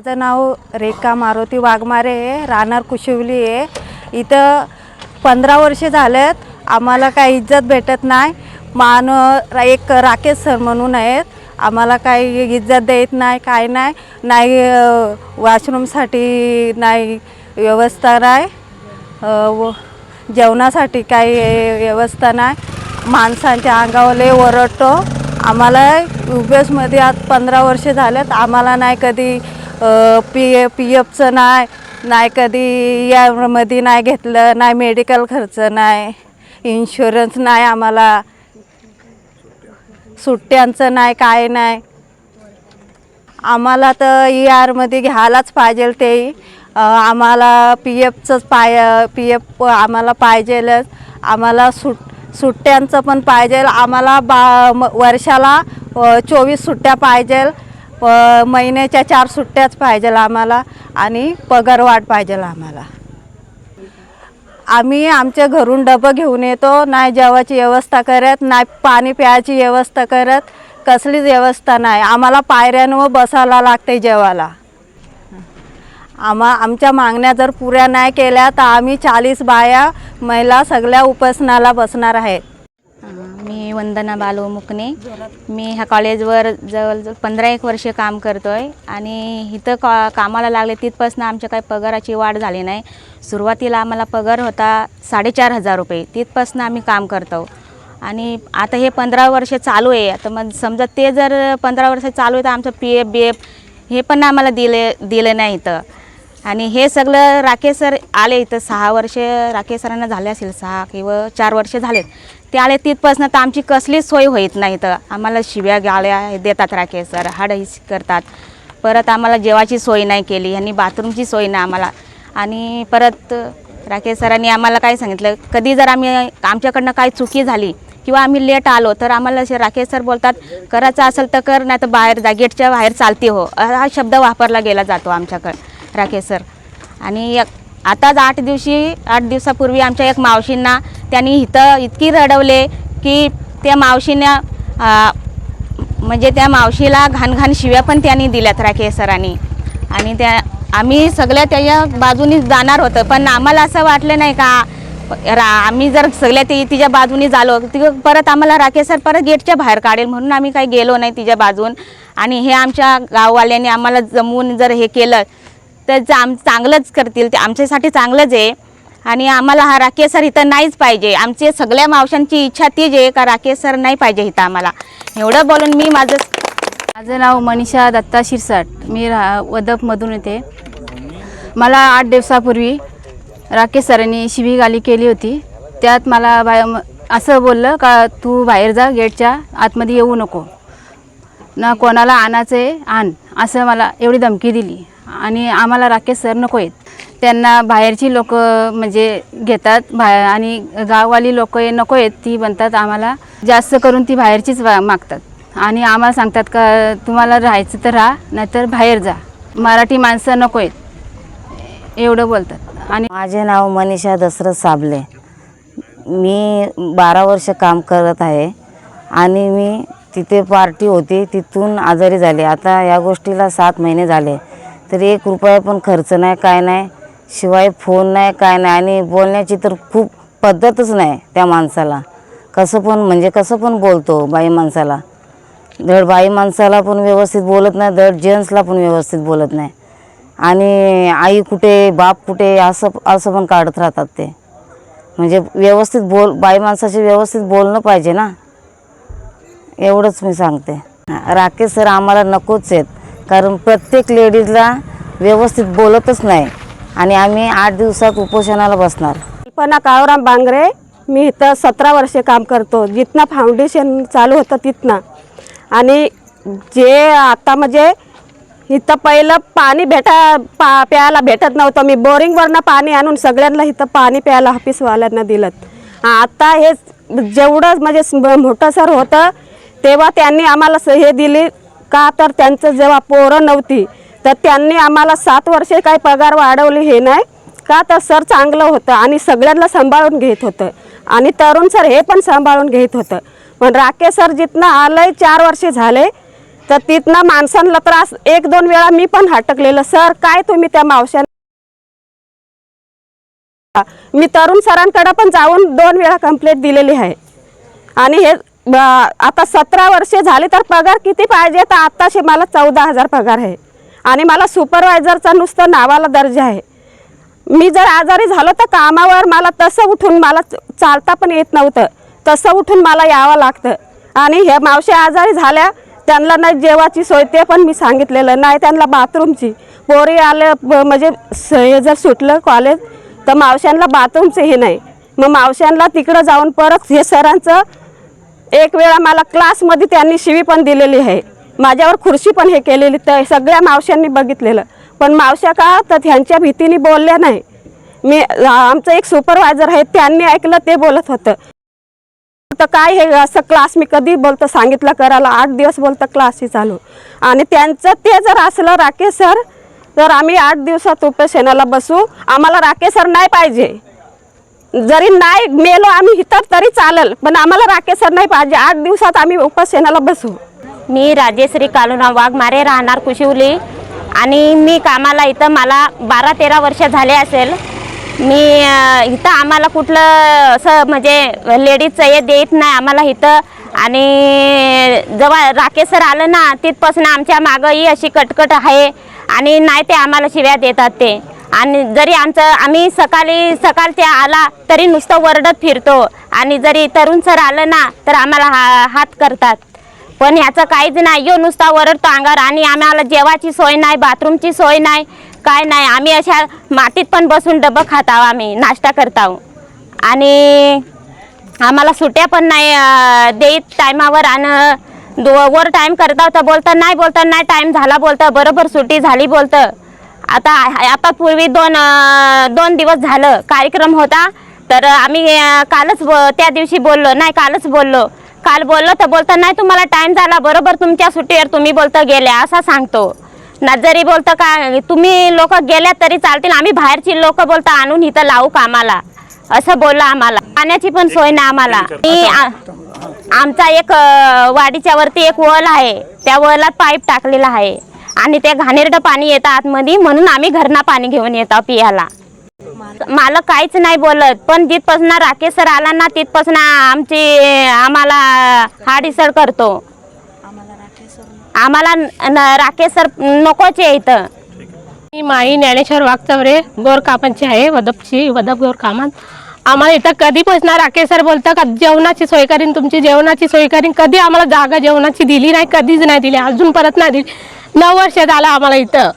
माझं नाव रेखा मारुती वाघमारे आहे राहणार कुशिवली आहे. इथं पंधरा वर्ष झालेत आम्हाला काही इज्जत भेटत नाही. मान एक राकेश सर म्हणून आहेत. आम्हाला काही इज्जत देत नाही काय नाही. नाही वॉशरूमसाठी नाही व्यवस्था नाही. व जेवणासाठी काही व्यवस्था नाही. माणसांच्या अंगावले ओरडतो. आम्हाला युबेसमध्ये आज पंधरा वर्ष झालेत. आम्हाला नाही कधी पी पी एफचं नाही नाही कधी यामध्ये नाही घेतलं नाही मेडिकल खर्च नाही इन्शुरन्स नाही आम्हाला सुट्ट्यांचं नाही काय नाही. आम्हाला तर ई आरमध्ये घ्यायलाच पाहिजे ते. आम्हाला पी एफचंच पाय पी एफ आम्हाला पाहिजेलच. आम्हाला सुट सुट्ट्यांचं पण पाहिजे आम्हाला बा म- वर्षाला चोवीस सुट्ट्या प महिन्याच्या चार सुट्ट्याच पाहिजे आम्हाला आणि पगारवाढ पाहिजे आम्हाला. आम्ही आमच्या घरून डबं घेऊन येतो नाही जेवायची व्यवस्था करत नाही पाणी प्यायची व्यवस्था करत कसलीच व्यवस्था नाही. आम्हाला पायऱ्यांवर बसायला लागते जेवायला. आम्हा आमच्या मागण्या जर पुऱ्या नाही केल्या तर आम्ही चाळीस बाया महिला सगळ्या उपासनाला बसणार आहेत. मी वंदना बालू मुकणे. मी ह्या कॉलेजवर जवळजवळ पंधरा एक वर्ष काम करतो आहे आणि इथं कॉ कामाला लागले तिथपासून आमच्या काही पगाराची वाढ झाली नाही. सुरुवातीला आम्हाला पगार होता साडेचार हजार रुपये. तिथपासून आम्ही काम करतो. आणि आता हे पंधरा वर्ष चालू आहे. आता मग समजा ते जर पंधरा वर्ष चालू आहे तर आमचं पी एफ बी एफ हे पण आम्हाला दिले दिले नाही इथं. आणि हे सगळं राकेश सर आले इथं सहा वर्ष राकेश सरांना झाले असेल सहा किंवा चार वर्ष झालेत. ते आले तिथपासून तर आमची कसलीच सोय होत नाही तर आम्हाला शिव्या गाळ्या देतात राकेश सर हाडहीस करतात. परत आम्हाला जेवाची सोय नाही केली आणि बाथरूमची सोय नाही आम्हाला. आणि परत राकेश सरांनी आम्हाला काय सांगितलं कधी जर आम्ही आमच्याकडनं काही चुकी झाली किंवा आम्ही लेट आलो तर आम्हाला असे राकेश सर बोलतात करायचं असेल तर कर नाही तर बाहेर जा गेटच्या बाहेर चालते हो. हा शब्द वापरला गेला जातो आमच्याकडं. राकेश सर. आणि एक आताच आठ दिवशी आठ दिवसापूर्वी आमच्या एक मावशींना त्यांनी इथं इतकी रडवले की त्या मावशीनं म्हणजे त्या मावशीला घाण घाण शिव्या पण त्यांनी दिल्यात राकेश सरांनी. आणि त्या आम्ही सगळ्या त्याच्या बाजूनी जाणार होतं पण आम्हाला असं वाटलं नाही का रा आम्ही जर सगळ्या ती तिच्या बाजूनी झालो ती परत आम्हाला राकेश सर परत गेटच्या बाहेर काढेल म्हणून आम्ही काही गेलो नाही तिच्या बाजून. आणि हे आमच्या गाववाल्यांनी आम्हाला जमवून जर हे केलं तर आम चांगलंच करतील ते आमच्यासाठी चांगलंच आहे. आणि आम्हाला हा राकेश सर इथं नाहीच पाहिजे. आमचे सगळ्या मावशांची इच्छा तीच आहे का राकेश सर नाही पाहिजे इथं आम्हाला. एवढं बोलून मी माझं माझं नाव मनीषा दत्ता शिरसाट. मी रा वदपमधून येते. मला आठ दिवसापूर्वी राकेश सरांनी शिवीगाली केली होती. त्यात मला बाय असं बोललं का तू बाहेर जा गेटच्या आतमध्ये येऊ नको. ना कोणाला आणायचं आहे आण. असं मला एवढी धमकी दिली. आणि आम्हाला राकेश सर नको आहेत. त्यांना बाहेरची लोक म्हणजे घेतात बा आणि गाववाली लोक नको आहेत ती म्हणतात आम्हाला जास्त करून ती बाहेरचीच वा- मागतात. आणि आम्हाला सांगतात का तुम्हाला राहायचं तर राहा नाहीतर बाहेर जा. मराठी माणसं नको आहेत. एवढं बोलतात. आणि माझे नाव मनीषा दशरथ साबले मी बारा वर्ष काम करत आहे. आणि मी तिथे पार्टी होती तिथून आजारी झाले. आता या गोष्टीला सात महिने झाले. तर एक रुपया पण खर्च नाही काय नाही. शिवाय फोन नाही काय नाही. आणि बोलण्याची तर खूप पद्धतच नाही त्या माणसाला. कसं पण म्हणजे कसं पण बोलतो बाई माणसाला. धड बाई माणसाला पण व्यवस्थित बोलत नाही धड जेंट्सला पण व्यवस्थित बोलत नाही. आणि आई कुठे बाप कुठे असं असं पण काढत राहतात ते. म्हणजे व्यवस्थित बोल बाई माणसाचे व्यवस्थित बोलणं पाहिजे ना. एवढंच मी सांगते. राकेश सर आम्हाला नकोच आहेत. कारण प्रत्येक लेडीजला व्यवस्थित बोलतच नाही. आणि आम्ही आठ दिवसात उपोषणाला बसणार. कल्पना काळूराम बांगरे मी इथं सतरा वर्षे काम करतो. जिथनं फाउंडेशन चालू होतं तिथनं. आणि जे आता म्हणजे इथं पहिलं पाणी भेटा पा प्यायला भेटत नव्हतं. मी बोरिंगवरनं पाणी आणून सगळ्यांना इथं पाणी प्यायला ऑफिसवाल्यांना दिलं. आता हे जेवढं म्हणजे मोठं सर होतं तेव्हा त्यांनी आम्हाला स- हे दिली. का तर त्यांचं जेव्हा पोरं नव्हती तर त्यांनी आम्हाला सात वर्षे काही पगार वाढवली हे नाही. का तर सर चांगलं होतं आणि सगळ्यांना सांभाळून घेत होतं. आणि तरुण सर हे पण सांभाळून घेत होतं. पण राकेश सर जिथनं आलंय चार वर्षे झाले तर तिथनं माणसांना त्रास एक दोन वेळा मी पण हटकलेलं. सर काय तुम्ही त्या मावशांना मी तरुण सरांकडे पण जाऊन दोन वेळा कंप्लेंट दिलेली आहे. आणि हे आता सतरा वर्षे झाले तर पगार किती पाहिजे? तर आत्ताशी मला चौदा हजार पगार आहे. आणि मला सुपरवायझरचा नुसतं नावाला दर्जा आहे. मी जर आजारी झालो तर कामावर मला तसं उठून मला च- चालता पण येत नव्हतं. तसं उठून मला यावं लागतं. आणि हे मावशी आजारी झाल्या त्यांना नाही जेवाची सोय ते पण मी सांगितलेलं. नाही त्यांना बाथरूमची. पोरी आले म्हणजे स- हे जर सुटलं कॉलेज तर मावश्यांना बाथरूमचं हे नाही. मग मावश्यांना तिकडं जाऊन परत हे सरांचं एक वेळा मला क्लासमध्ये त्यांनी शिवी पण दिलेली आहे. माझ्यावर खुर्शी पण हे केलेली तर सगळ्या मावशांनी बघितलेलं. पण मावशा का तर त्यांच्या भीतीने बोलल्या नाही. मी आमचं एक सुपरवायझर आहे त्यांनी ऐकलं ते बोलत होतं. तर काय हे असं क्लास मी कधी बोलतं सांगितलं करायला? आठ दिवस बोलतं क्लासही चालू. आणि त्यांचं ते जर असलं राकेश सर तर आम्ही आठ दिवसात उपेशनाला बसू. आम्हाला राकेश सर नाही पाहिजे. जरी नाही मेलो आम्ही इथं तरी चालेल पण आम्हाला राकेश सर नाही पाहिजे. आठ दिवसात आम्ही उपासनाला बसू. मी राजेश्री कालुराव वाघमारे राहणार कुशिवली. आणि मी कामाला इथं मला बारा तेरा वर्ष झाले असेल. मी इथं आम्हाला कुठलं असं म्हणजे लेडीजचं हे देत नाही आम्हाला इथं. आणि जेव्हा राकेश सर आलं ना तिथपासून आमच्या मागंही अशी कटकट आहे. आणि नाही ते आम्हाला शिव्या देतात ते. आणि जरी आमचं आम्ही सकाळी सकाळच्या आला तरी नुसतं वरडत फिरतो. आणि जरी तरुण सर आलं ना तर आम्हाला हा हात करतात. पण ह्याचं काहीच नाही. यो नुसता वरडतो अंगावर आणि आम्हाला जेवाची सोय नाही बाथरूमची सोय नाही काय नाही. आम्ही अशा मातीत पण बसून डबं खात आहो आम्ही नाश्ता करत आहो आणि आम्हाला सुट्ट्या पण नाही देत टायमावर आणि दो वर टाईम करता होता बोलतं नाही बोलतं नाही टाईम झाला बोलतं बरोबर सुट्टी झाली बोलतं. आता आता पूर्वी दोन दोन दिवस झालं कार्यक्रम होता. तर आम्ही कालच ब- त्या दिवशी बोललो. नाही कालच बोललो. काल बोललो तर बोलतं नाही तुम्हाला टाईम झाला. बरोबर तुमच्या सुट्टीवर तुम्ही बोलतं गेल्या असा सांगतो. ना जरी बोलतं का तुम्ही लोक गेल्या तरी चालतील. आम्ही बाहेरची लोक बोलतं आणून इथं लावू कामाला असं बोललं आम्हाला. पाण्याची पण सोय नाही आम्हाला. मी आमचा एक वाडीच्या वरती एक वळ आहे. त्या वळात पाईप टाकलेला आहे. आणि त्या घाणेरडं पाणी येतं आतमध्ये म्हणून आम्ही घरना पाणी घेऊन येतो पियाला. मालक काहीच नाही बोलत. पण जिथपासून राकेश सर आला ना तिथपासून आमची आम्हाला हाडीसर करतो. आम्हाला न- राकेश सर नकोच आहे इथं. मी माई ज्ञानेश्वर वागचवरे गोर कामांची आहे वदपची वदप गोर कामात. आम्हाला इथं कधीपासून राकेश सर बोलतं का जेवणाची सोय करीन तुमची जेवणाची सोय करीन. कधी आम्हाला जागा जेवणाची दिली नाही कधीच नाही दिली अजून परत नाही दिली. नऊ वर्ष झालं आम्हाला इथं.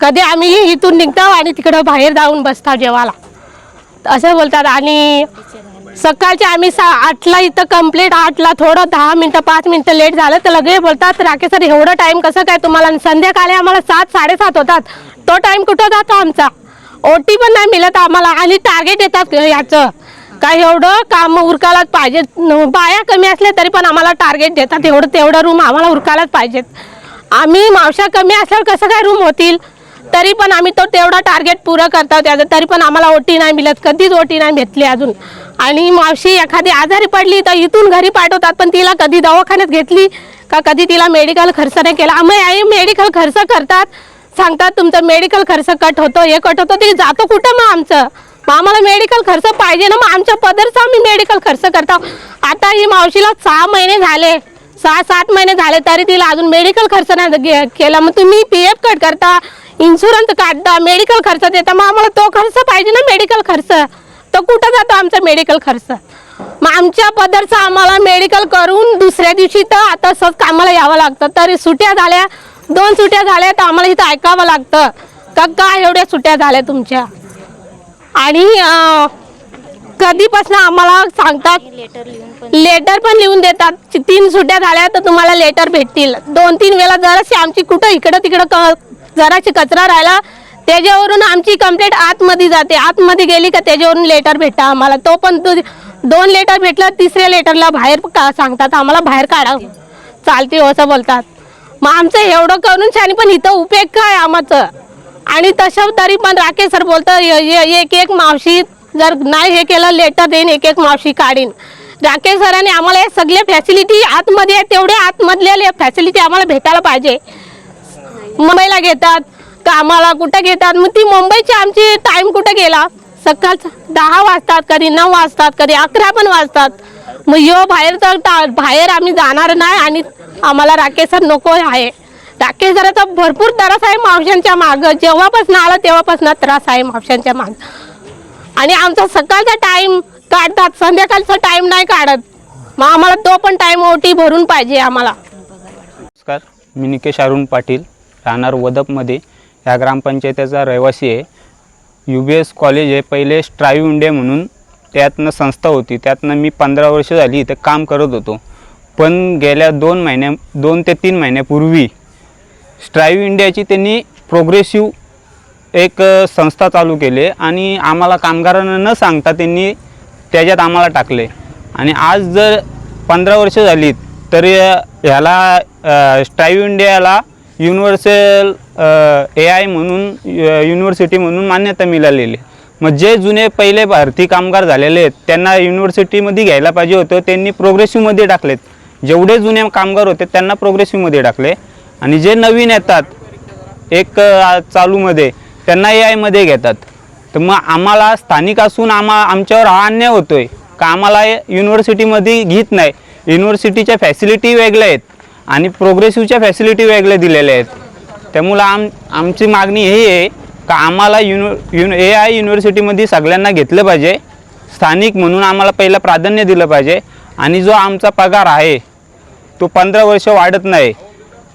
कधी आम्ही इथून निघतो आणि तिकडं बाहेर जाऊन बसतो जेवायला. असं बोलतात. आणि सकाळचे आम्ही सा आठला इथं कंप्लीट आठला थोडं दहा मिनटं पाच मिनटं लेट झालं तर लगे बोलतात राकेश सर एवढं टाईम कसं काय तुम्हाला? आणि संध्याकाळी आम्हाला सात साडेसात होतात. तो टाईम कुठं जातो आमचा? ओटी पण नाही मिळत आम्हाला. आणि टार्गेट येतात याचं. काय एवढं काम उरकायलाच पाहिजेत. बाया कमी असल्या तरी पण आम्हाला टार्गेट देतात. एवढं तेवढं रूम आम्हाला उरकायलाच पाहिजेत. आम्ही मावशा कमी असल्यावर कसं काय रूम होतील? तरी पण आम्ही तो तेवढा टार्गेट पुरं करतो त्याचं तरी पण आम्हाला ओटी नाही मिळत. कधीच ओटी नाही भेटली अजून. आणि मावशी एखादी आजारी पडली तर इथून घरी पाठवतात पण तिला कधी दवाखान्यात घेतली का कधी तिला मेडिकल खर्च नाही केला? आम्ही आई मेडिकल खर्च करतात. सांगतात तुमचा मेडिकल खर्च कट होतो हे कट होतो ते जातो कुठं मग आमचं? मग आम्हाला मेडिकल खर्च पाहिजे ना मग आमच्या पदरचा आम्ही मेडिकल खर्च करतो. आता ही मावशीला सहा महिने झाले. सहा सात महिने झाले तरी तिला अजून मेडिकल खर्च नाही केला. मग तुम्ही पी एफ कट करता इन्शुरन्स काढता मेडिकल खर्च देता. मग आम्हाला तो खर्च पाहिजे ना मेडिकल खर्च. तो कुठं जातो आमचा मेडिकल खर्च? मग आमच्या पदरचं आम्हाला मेडिकल करून दुसऱ्या दिवशी तर आता सहज कामाला यावं लागतं. तरी सुट्या झाल्या. दोन सुट्या झाल्या तर आम्हाला इथं ऐकावं लागतं. का काय एवढ्या सुट्या झाल्या तुमच्या? आणि कधीपासून आम्हाला सांगतात? लेटर पण लिहून देतात. तीन सुट्ट्या झाल्या तर तुम्हाला लेटर भेटतील. दोन तीन वेळा जराशी आमची कुठं इकडं तिकडं जराशी कचरा राहिला त्याच्यावरून आमची कंप्लेंट आतमध्ये जाते. आतमध्ये गेली का त्याच्यावरून लेटर भेटता आम्हाला. तो पण दोन लेटर भेटला तिसऱ्या लेटरला बाहेर सांगतात? आम्हाला बाहेर काढा. चालते हो असं बोलतात. मग आमचं एवढं करून छान पण इथं उपयोग काय आमचं आणि तसं तरी पण राकेश सर बोलतं एक एक मावशी जर नाही हे केलं लेटर देईन एक एक मावशी काढीन. राकेश सरांनी आम्हाला हे सगळे फॅसिलिटी आतमध्ये आहेत तेवढे आतमधले फॅसिलिटी आम्हाला भेटायला पाहिजे. मुंबईला घेतात का आम्हाला कुठं घेतात? मग ती मुंबईची आमची टाईम कुठं गेला? सकाळचा दहा वाजतात कधी नऊ वाजतात कधी अकरा पण वाजतात. मग यो बाहेर तर ता- बाहेर आम्ही जाणार नाही आणि आम्हाला राकेश सर नको आहे. राकेश सराचा भरपूर त्रास आहे मावशांच्या मागं. जेव्हापासून आला तेव्हापासून त्रास आहे मावशांच्या मागं. आणि आमचा सकाळचा टाईम काढतात संध्याकाळचा टाईम नाही काढत. मग आम्हाला तो पण टाईम ओटी भरून पाहिजे आम्हाला. नमस्कार मी निकेश अरुण पाटील राहणार वदपमध्ये. ह्या ग्रामपंचायतीचा रहिवासी आहे. यू बी एस कॉलेज आहे पहिले स्ट्राईव्ह इंडिया म्हणून त्यातनं संस्था होती. त्यातनं मी पंधरा वर्ष झाली इथं काम करत होतो. पण गेल्या दोन महिन्या दोन ते तीन महिन्यापूर्वी स्ट्राईव्ह इंडियाची त्यांनी प्रोग्रेसिव्ह एक संस्था चालू केली आणि आम्हाला कामगारांना न सांगता त्यांनी त्याच्यात आम्हाला टाकले. आणि आज जर पंधरा वर्ष झाली तर ह्याला स्ट्राईव इंडियाला युनिव्हर्सल ए आय म्हणून युनिव्हर्सिटी म्हणून मान्यता मिळालेली. मग जे जुने पहिले भारतीय कामगार झालेले आहेत त्यांना युनिव्हर्सिटीमध्ये घ्यायला पाहिजे होतं त्यांनी प्रोग्रेसिव्हमध्ये टाकलेत. जेवढे जुने कामगार होते त्यांना प्रोग्रेसिव्हमध्ये टाकले. आणि जे नवीन येतात एक चालूमध्ये त्यांना ए आयमध्ये घेतात. तर मग आम्हाला स्थानिक असून आम्हा आमच्यावर हा अन्याय होतो आहे का आम्हाला युनिव्हर्सिटीमध्ये घेत नाही? युनिव्हर्सिटीच्या फॅसिलिटी वेगळ्या आहेत. आणि प्रोग्रेसिव्हच्या फॅसिलिटी वेगळ्या दिलेल्या आहेत. त्यामुळं आम आमची मागणी ही आहे का आम्हाला युनि युन ए आय युनिव्हर्सिटीमध्ये सगळ्यांना घेतलं पाहिजे. स्थानिक म्हणून आम्हाला पहिलं प्राधान्य दिलं पाहिजे. आणि जो आमचा पगार आहे तो पंधरा वर्ष वाढत नाही.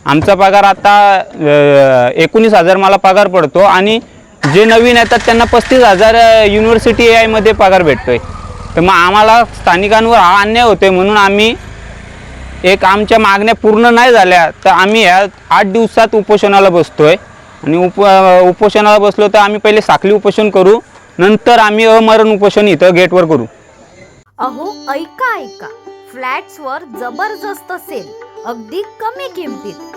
आमचा पगार आता एकोणीस हजार मला पगार पडतो आणि जे नवीन येतात त्यांना पस्तीस हजार युनिव्हर्सिटी ए आयमध्ये पगार भेटतो आहे तर मग आम्हाला स्थानिकांवर हा अन्याय होतो आहे म्हणून आम्ही एक आमच्या मागण्या पूर्ण नाही झाल्या तर आम्ही ह्या आठ दिवसात उपोषणाला बसतो आहे आणि उप उपोषणाला बसलो तर आम्ही पहिले साखली उपोषण करू नंतर आम्ही अमरण उपोषण इथं गेटवर करू. अहो ऐका ऐका. फ्लॅट्सवर जबरदस्त सेल अगदी कमी किमतीत.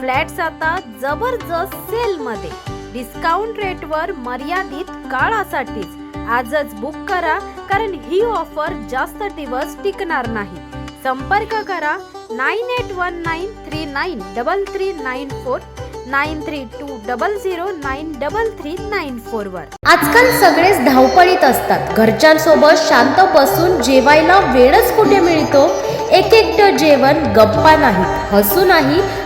flats आता जबरदस्त सेल मध्ये डिस्काउंट रेटवर मर्यादित काळासाठीच. आजच बुक करा कारण ही ऑफर जास्त दिवस टिकणार नाही. संपर्क करा nine eight one nine three nine double three nine four nine three two double zero nine double three nine four वर. आजकाल सगळेच धावपळीत असतात. घरच्यांसोबत शांत बसून जेवायला वेळच कुठे मिळतो? एक एकटं जेवण गप्पा नाही हसू नाही